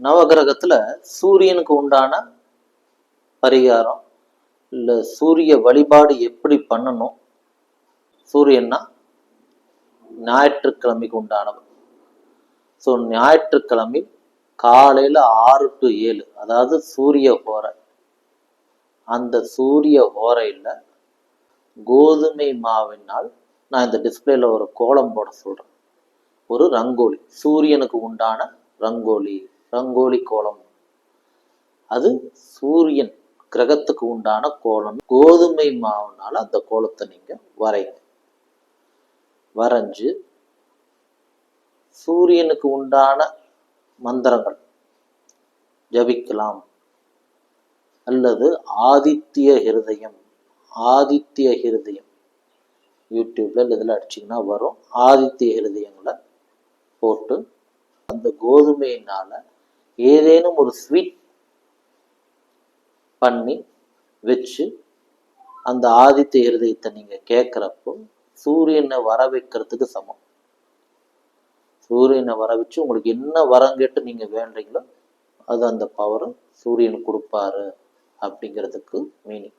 நவகிரகத்துல சூரியனுக்கு உண்டான பரிகாரம் இல்ல சூரிய வழிபாடு எப்படி பண்ணணும்? சூரியன்னா ஞாயிற்றுக்கிழமைக்கு உண்டானவர் ஸோ ஞாயிற்றுக்கிழமை காலையில ஆறு டு ஏழு அதாவது சூரிய ஹோரை அந்த சூரிய ஹோரையில் கோதுமை மாவினால் நான் இந்த டிஸ்பிளேல ஒரு கோலம் போட சொல்றேன். ஒரு ரங்கோலி சூரியனுக்கு உண்டான ரங்கோலி. ரங்கோலி கோலம். அது சூரியன் கிரகத்துக்கு உண்டான கோலம். கோதுமை மாவுனால அந்த கோலத்தை நீங்க வரைங்க. வரைஞ்சு சூரியனுக்கு உண்டான மந்திரங்கள். ஜபிக்கலாம். அல்லது ஆதித்ய ஹிருதயம் ஆதித்ய ஹிருதயம். யூடியூப்ல இதில் அடிச்சிங்கன்னா வரும். ஆதித்ய ஹிருதயங்களை போட்டு அந்த கோதுமையினால ஏதேனும் ஒரு ஸ்வீட் பண்ணி வச்சு அந்த ஆதித்ய இருதயத்தை நீங்கள் கேட்குறப்போ சூரியனை வர வைக்கிறதுக்கு சமம். சூரியனை வர வச்சு உங்களுக்கு என்ன வரம் கேட்டு நீங்கள் வேண்டுறீங்களோ அது அந்த பவரை சூரியன் கொடுப்பாரு அப்படிங்கிறதுக்கு மீனிங்